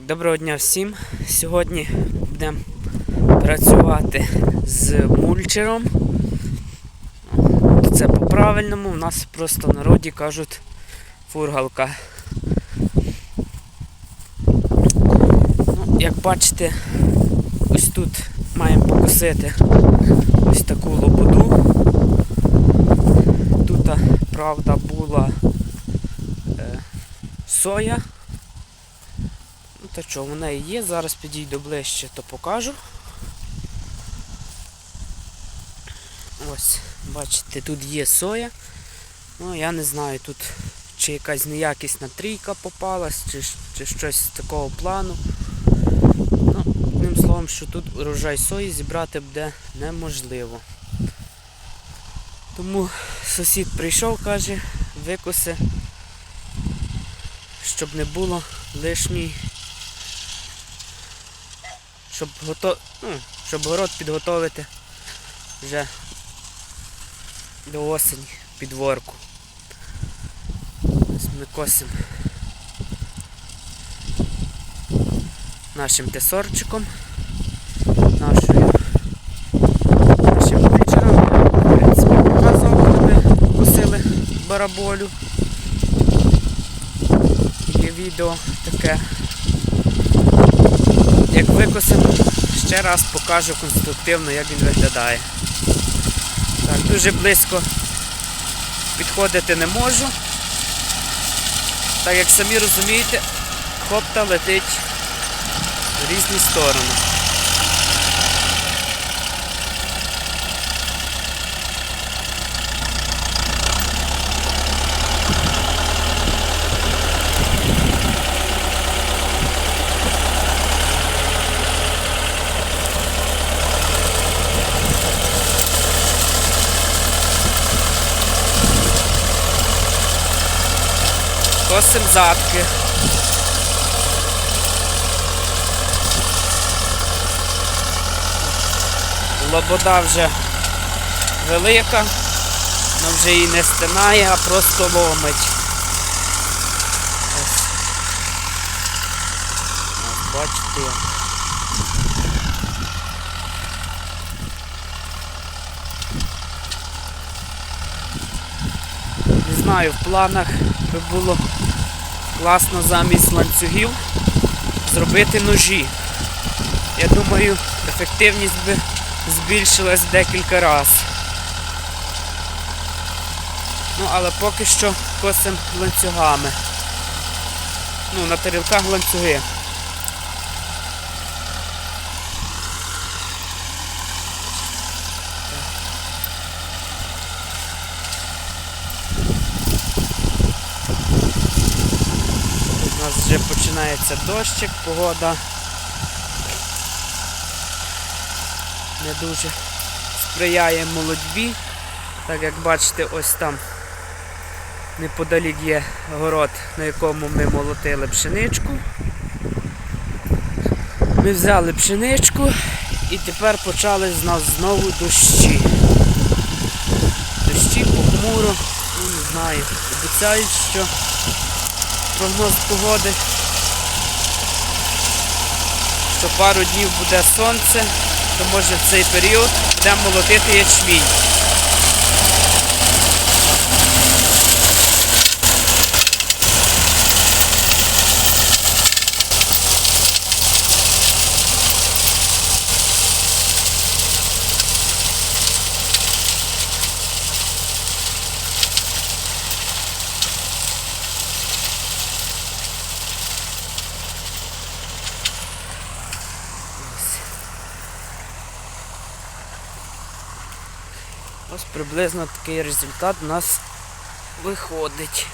Доброго дня всім. Сьогодні будемо працювати з мульчером. Це по-правильному, у нас просто в народі кажуть фургалка. Ну, як бачите, ось тут маємо покосити ось таку лободу. Тут, правда, була е, соя. Та що, вона і є, зараз підійду ближче, то покажу. Ось, бачите, тут є соя. Ну, я не знаю, тут чи якась неякісна трійка попалась, чи, чи щось з такого плану. Ну, одним словом, що тут урожай сої зібрати буде неможливо. Тому сусід прийшов, каже, викоси, щоб не було лишній щоб гото... ну, щоб город підготовити вже до осені підворку. Ось ми косимо нашим тесорчиком, нашою нашим. В принципі, показував, коли ми косили бараболю. Є відео таке. Як викосимо, ще раз покажу конструктивно, як він виглядає. Так, Дуже близько підходити не можу. Так як самі розумієте, хопта летить в різні сторони. Косим задки. Лобода вже велика, але вже її не стинає, а просто ломить. Ось бачите. Знаю, в планах би було класно замість ланцюгів зробити ножі. Я думаю, ефективність би збільшилась декілька разів. Ну, але поки що косимо ланцюгами. Ну, на тарілках ланцюги. У нас вже починається дощик, погода не дуже сприяє молодьбі. Так як бачите, ось там неподалік є город, на якому ми молотили пшеничку. Ми взяли пшеничку і тепер почали з нас знову дощі. Дощі похмуро, ну не знаю. Обіцяють, що прогноз погоди, що пару днів буде сонце, то може в цей період будемо молотити ячмінь. Ось приблизно такий результат у нас виходить.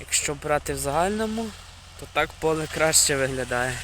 Якщо брати в загальному, то так поле краще виглядає.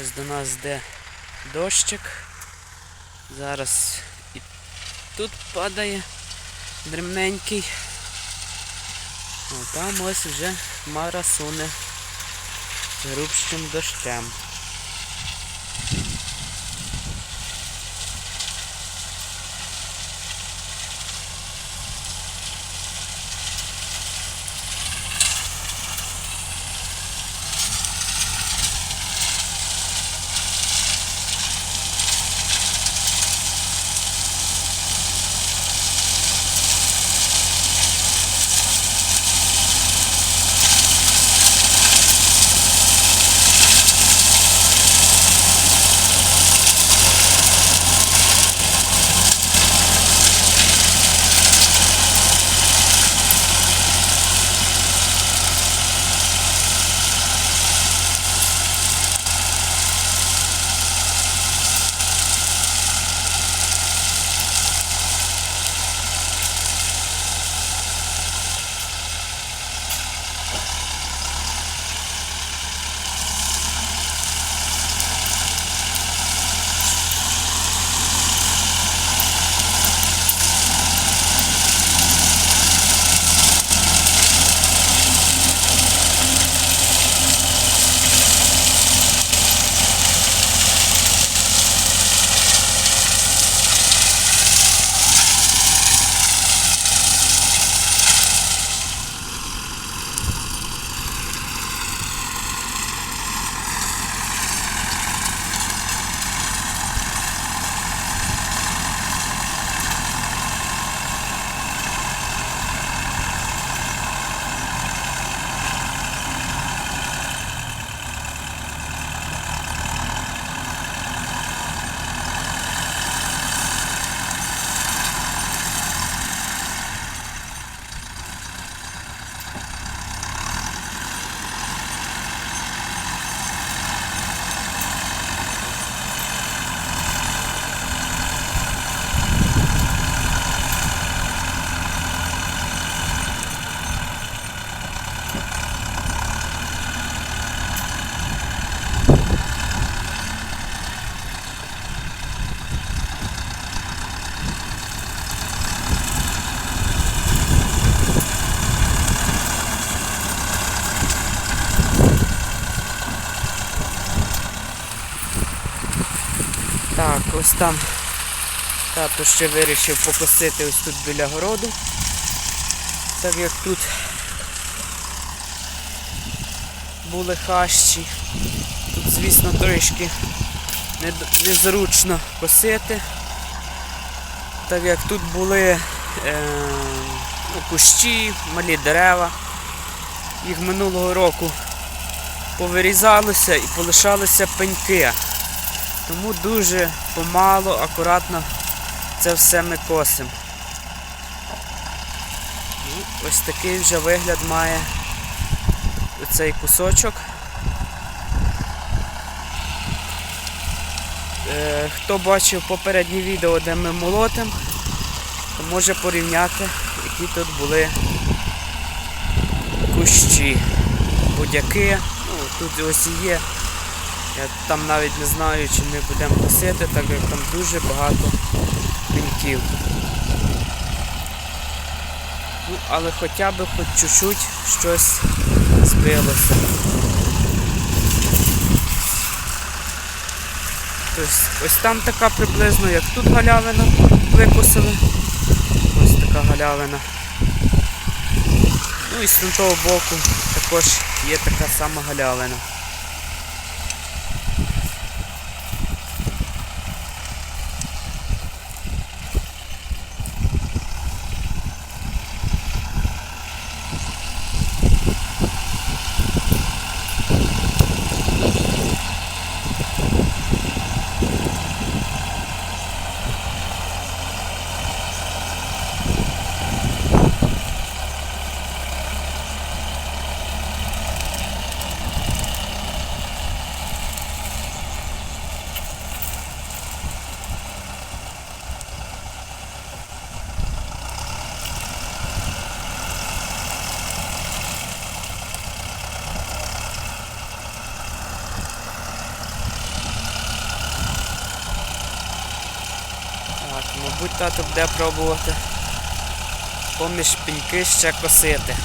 Ось до нас йде дощик. Зараз і тут падає дрібненький. О, там ось вже хмара суне грубшим дощем. Ось там тато ще вирішив покосити ось тут біля городу. Так як тут були хащі. Тут, звісно, трішки незручно косити. Так як тут були е, ну, кущі, малі дерева. Їх минулого року повирізалося і полишалися пеньки. Тому дуже помало, акуратно це все ми косимо. Ось такий вже вигляд має цей кусочок. Е, Хто бачив попереднє відео, де ми молотимо, то може порівняти, які тут були кущі, будяки. Ну, тут ось і є. Я там навіть не знаю, чи ми будемо косити, так як там дуже багато пеньків. Ну, але хоча б хоч чуть-чуть щось збилося. Тобто, ось там така приблизно, як тут галявина викосили. Ось така галявина. Ну і з того боку також є така сама галявина. Мабуть, тато буде пробувати поміж пеньки ще косити.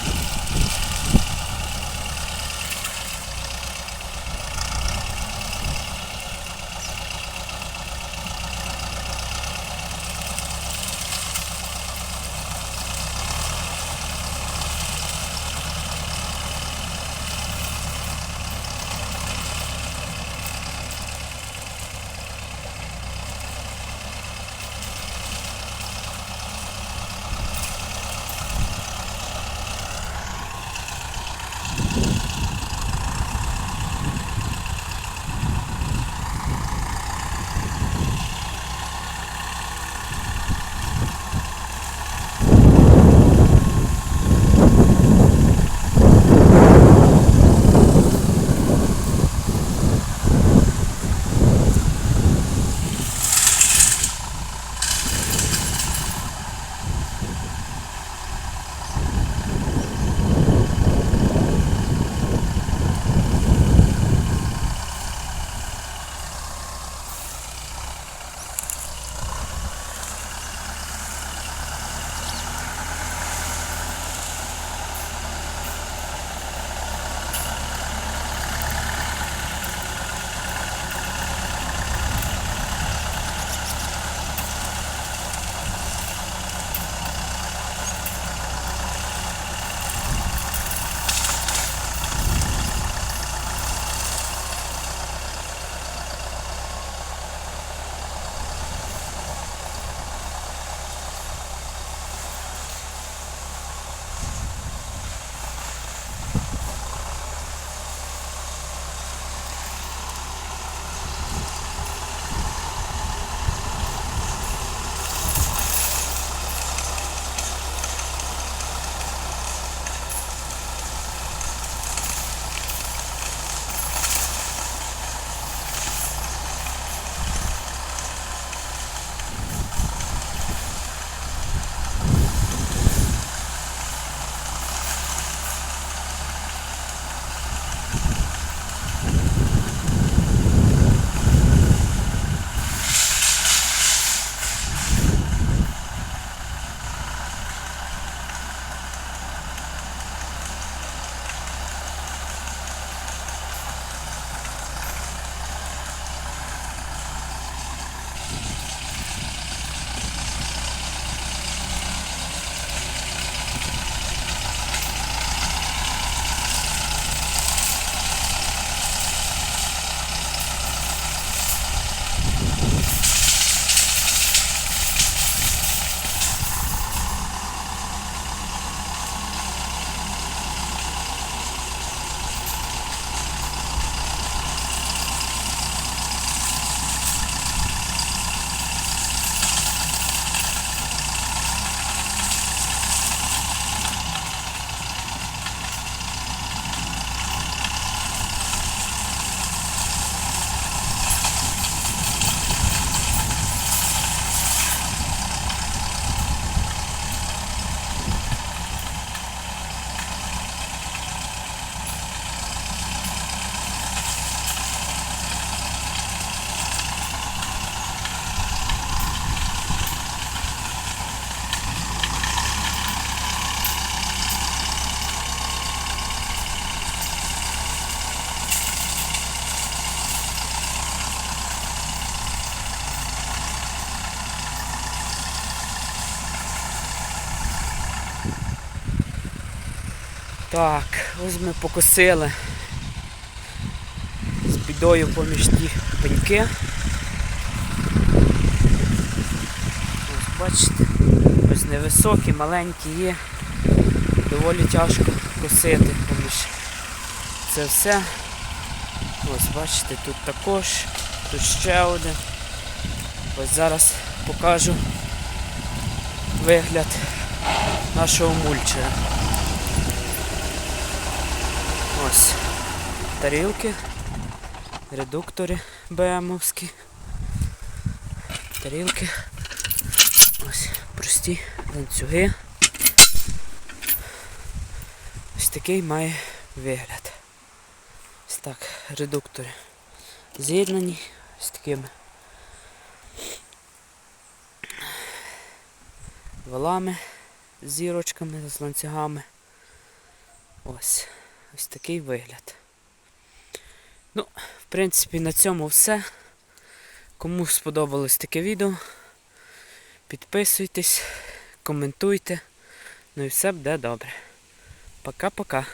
Так, ось ми покосили з бідою поміж ті пеньки. Ось бачите, ось невисокі, маленькі є. Доволі тяжко косити поміж це все. Ось бачите, тут також, тут ще один. Ось зараз покажу вигляд нашого мульчера. Ось тарілки, редуктори БМовські. Тарілки. Ось прості ланцюги. Ось такий має вигляд. Ось так, редуктори з'єднані з такими валами зірочками, з ланцюгами. Ось. Ось такий вигляд. Ну, в принципі, на цьому все. Кому сподобалось таке відео, підписуйтесь, коментуйте. Ну і все буде добре. Пока-пока.